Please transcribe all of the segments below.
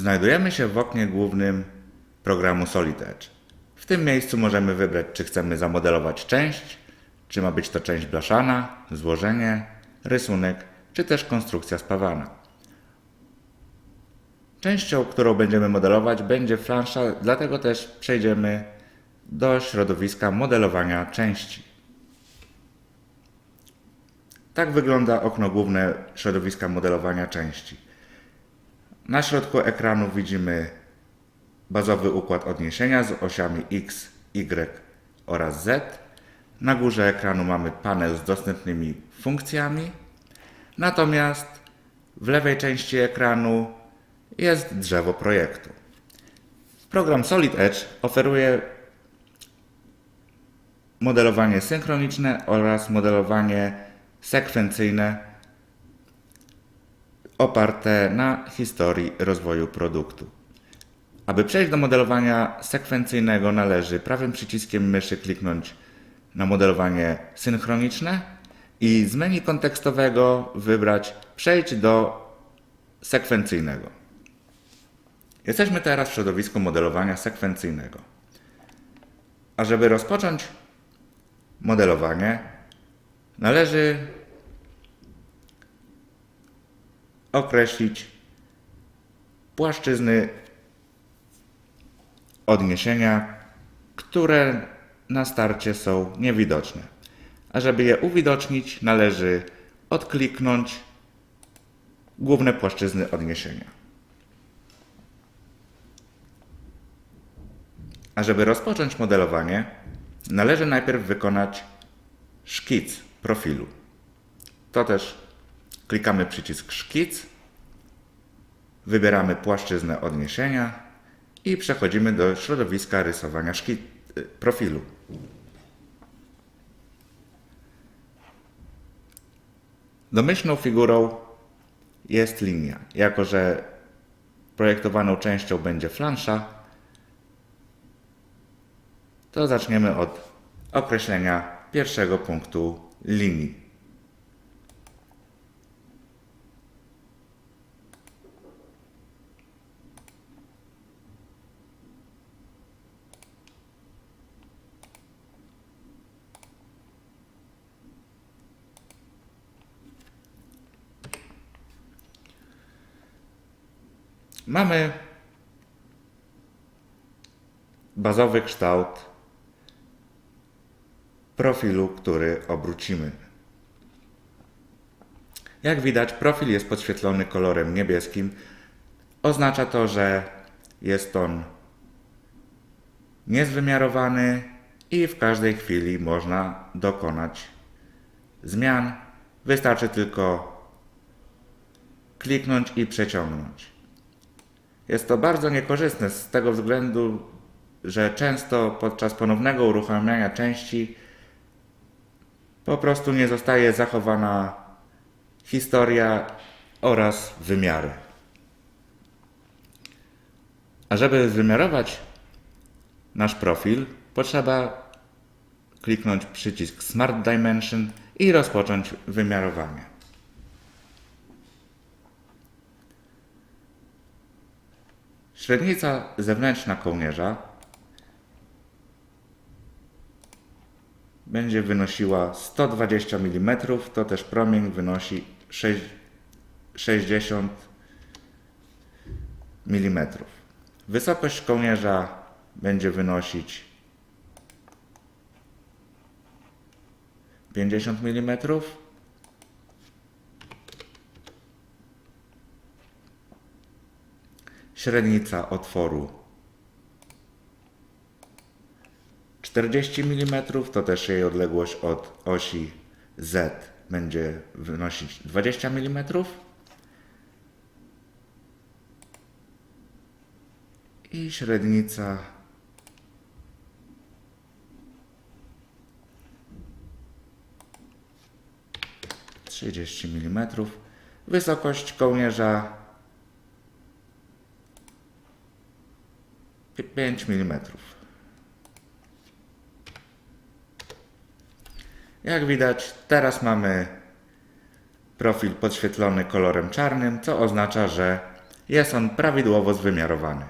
Znajdujemy się w oknie głównym programu Solid Edge. W tym miejscu możemy wybrać, czy chcemy zamodelować część, czy ma być to część blaszana, złożenie, rysunek, czy też konstrukcja spawana. Częścią, którą będziemy modelować, będzie flansza, dlatego też przejdziemy do środowiska modelowania części. Tak wygląda okno główne środowiska modelowania części. Na środku ekranu widzimy bazowy układ odniesienia z osiami X, Y oraz Z. Na górze ekranu mamy panel z dostępnymi funkcjami. Natomiast w lewej części ekranu jest drzewo projektu. Program Solid Edge oferuje modelowanie synchroniczne oraz modelowanie sekwencyjne oparte na historii rozwoju produktu. Aby przejść do modelowania sekwencyjnego należy prawym przyciskiem myszy kliknąć na modelowanie synchroniczne i z menu kontekstowego wybrać przejdź do sekwencyjnego. Jesteśmy teraz w środowisku modelowania sekwencyjnego. A żeby rozpocząć modelowanie, należy określić płaszczyzny odniesienia, które na starcie są niewidoczne. A żeby je uwidocznić, należy odkliknąć główne płaszczyzny odniesienia. A żeby rozpocząć modelowanie, należy najpierw wykonać szkic profilu. To też klikamy przycisk szkic, wybieramy płaszczyznę odniesienia i przechodzimy do środowiska rysowania szki- y, profilu. Domyślną figurą jest linia. Jako, że projektowaną częścią będzie flansza, to zaczniemy od określenia pierwszego punktu linii. Mamy bazowy kształt profilu, który obrócimy. Jak widać, profil jest podświetlony kolorem niebieskim. Oznacza to, że jest on niezwymiarowany i w każdej chwili można dokonać zmian. Wystarczy tylko kliknąć i przeciągnąć. Jest to bardzo niekorzystne z tego względu, że często podczas ponownego uruchamiania części po prostu nie zostaje zachowana historia oraz wymiary. A żeby wymiarować nasz profil, potrzeba kliknąć przycisk Smart Dimension i rozpocząć wymiarowanie. Średnica zewnętrzna kołnierza będzie wynosiła 120 mm, to też promień wynosi 6 60 mm. Wysokość kołnierza będzie wynosić 50 mm. Średnica otworu 40 mm, to też jej odległość od osi Z będzie wynosić 20 mm. I średnica trzydzieści mm. Wysokość kołnierza 5 mm. Jak widać, teraz mamy profil podświetlony kolorem czarnym, co oznacza, że Jest on prawidłowo zwymiarowany.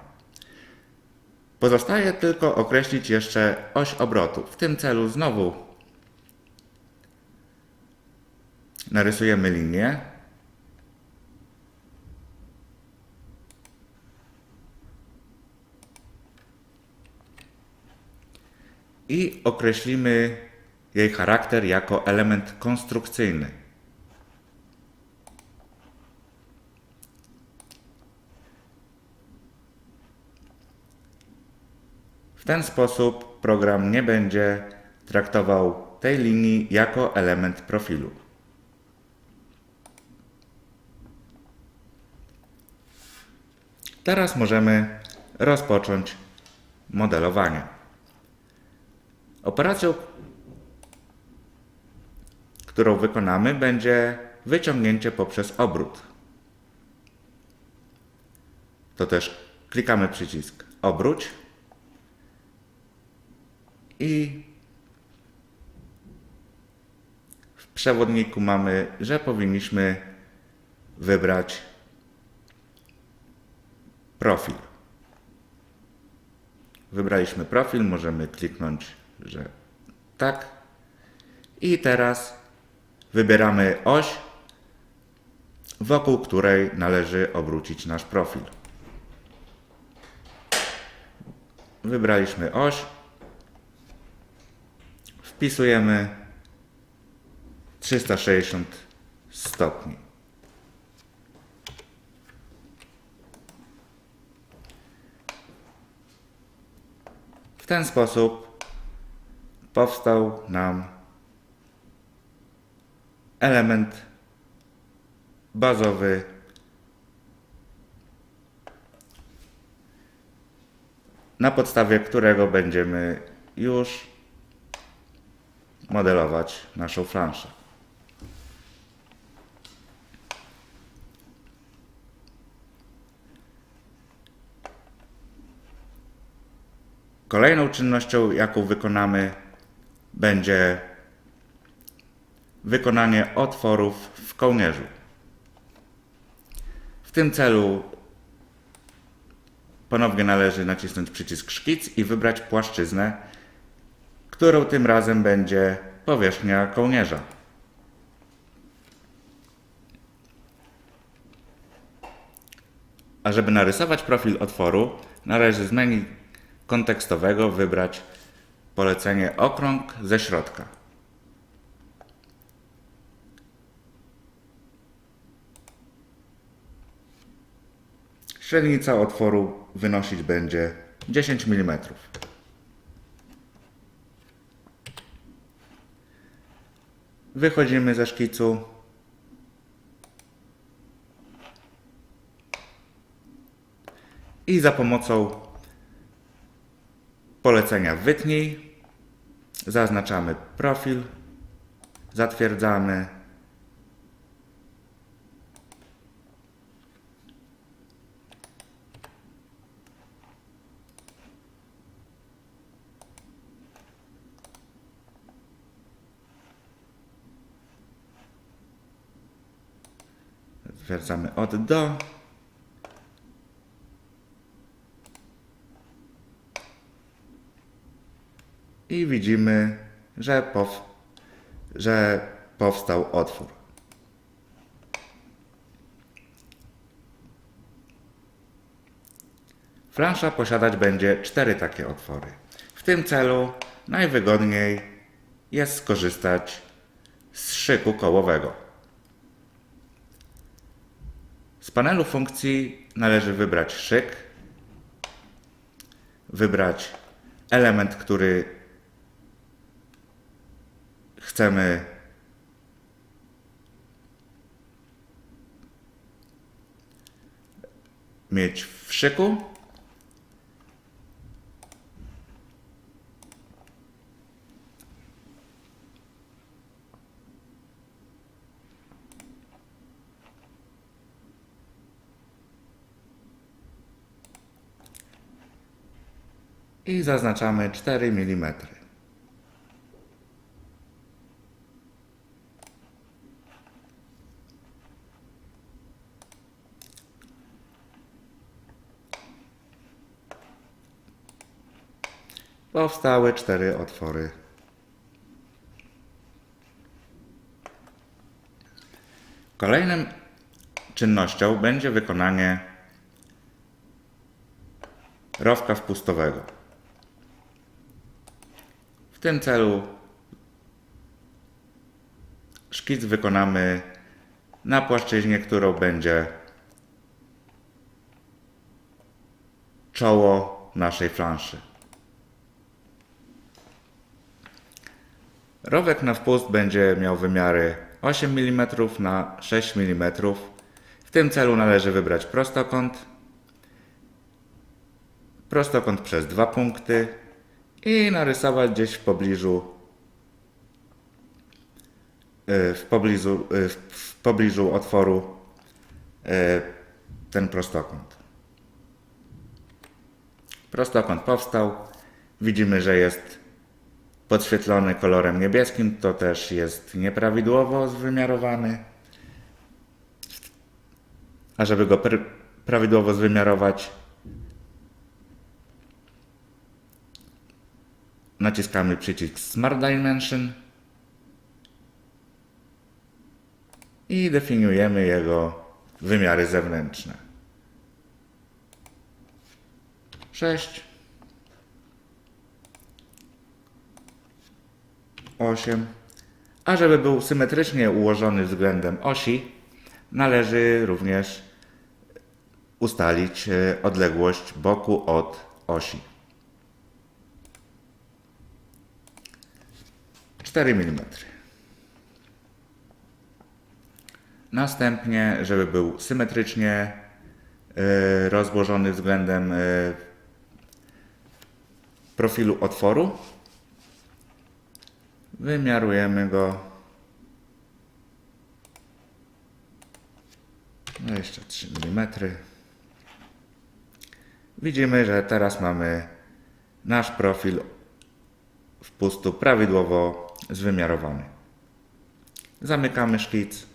Pozostaje tylko określić jeszcze oś obrotu. W tym celu znowu narysujemy linię. I określimy jej charakter jako element konstrukcyjny. W ten sposób program nie będzie traktował tej linii jako element profilu. Teraz możemy rozpocząć modelowanie. Operacją, którą wykonamy, będzie wyciągnięcie poprzez obrót. To też klikamy przycisk obróć i w przewodniku mamy, że powinniśmy wybrać profil. Wybraliśmy profil, możemy kliknąć, że tak. I teraz wybieramy oś, wokół której należy obrócić nasz profil. Wybraliśmy oś, wpisujemy 360 stopni. W ten sposób powstał nam element bazowy na podstawie którego będziemy już modelować naszą flanszę. Kolejną czynnością, jaką wykonamy, będzie wykonanie otworów w kołnierzu. W tym celu ponownie należy nacisnąć przycisk szkic i wybrać płaszczyznę, którą tym razem będzie powierzchnia kołnierza. A żeby narysować profil otworu, należy z menu kontekstowego wybrać polecenie okrąg ze środka. Średnica otworu wynosić będzie 10 mm. Wychodzimy ze szkicu. I za pomocą polecenia wytnij zaznaczamy profil, zatwierdzamy. Zatwierdzamy od do. I widzimy, że, pow, że powstał otwór. Flansza posiadać będzie cztery takie otwory. W tym celu najwygodniej jest skorzystać z szyku kołowego. Z panelu funkcji należy wybrać szyk, wybrać element, który chcemy mieć w szyku. I zaznaczamy 4 mm. Powstały cztery otwory. Kolejnym czynnością będzie wykonanie rowka wpustowego. W tym celu szkic wykonamy na płaszczyźnie, którą będzie czoło naszej flanszy. Rowek na wpust będzie miał wymiary 8 mm na 6 mm. W tym celu należy wybrać prostokąt, prostokąt przez dwa punkty i narysować gdzieś w pobliżu y, w pobliżu, y, w pobliżu otworu y, ten prostokąt. Prostokąt powstał. Widzimy, że jest podświetlony kolorem niebieskim. To też jest nieprawidłowo zwymiarowany. A żeby go pr- prawidłowo zwymiarować, naciskamy przycisk Smart Dimension i definiujemy jego wymiary zewnętrzne. 6 8 A żeby był symetrycznie ułożony względem osi, należy również ustalić e, odległość boku od osi. 4 mm. Następnie, żeby był symetrycznie e, rozłożony względem e, profilu otworu, wymiarujemy go 23 mm. Widzimy, że teraz mamy nasz profil wpustu prawidłowo zwymiarowany. Zamykamy szkic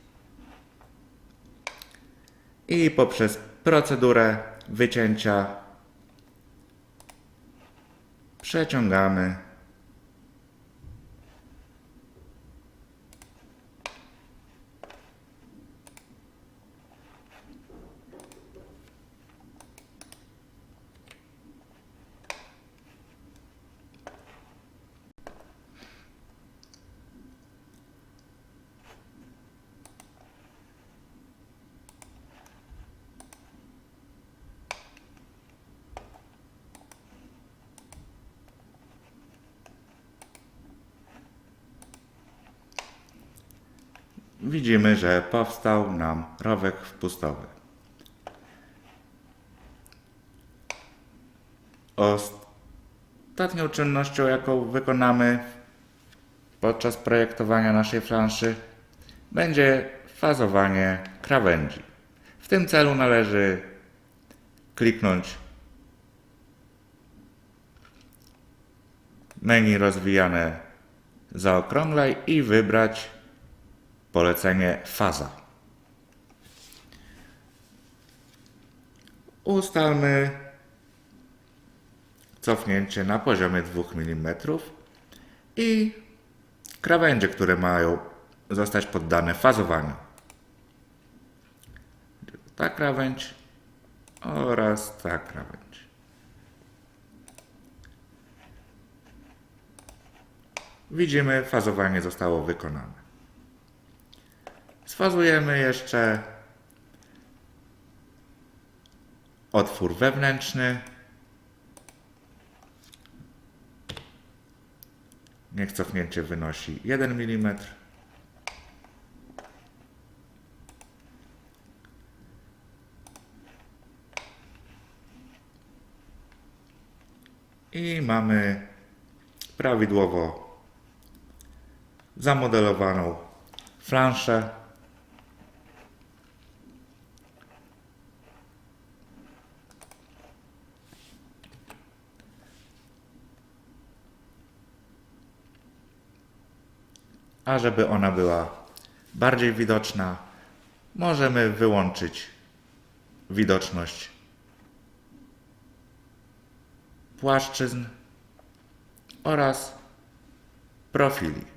i poprzez procedurę wycięcia przeciągamy widzimy, że powstał nam rowek wpustowy. Ostatnią czynnością, jaką wykonamy podczas projektowania naszej planszy, będzie fazowanie krawędzi. W tym celu należy kliknąć menu rozwijane zaokrąglaj i wybrać polecenie faza. Ustalmy cofnięcie na poziomie 2 mm i krawędzie, które mają zostać poddane fazowaniu. Ta krawędź oraz ta krawędź. Widzimy, fazowanie zostało wykonane. Sfazujemy jeszcze otwór wewnętrzny. Niech cofnięcie wynosi 1 mm. I mamy prawidłowo zamodelowaną flanszę. A żeby ona była bardziej widoczna, możemy wyłączyć widoczność płaszczyzn oraz profili.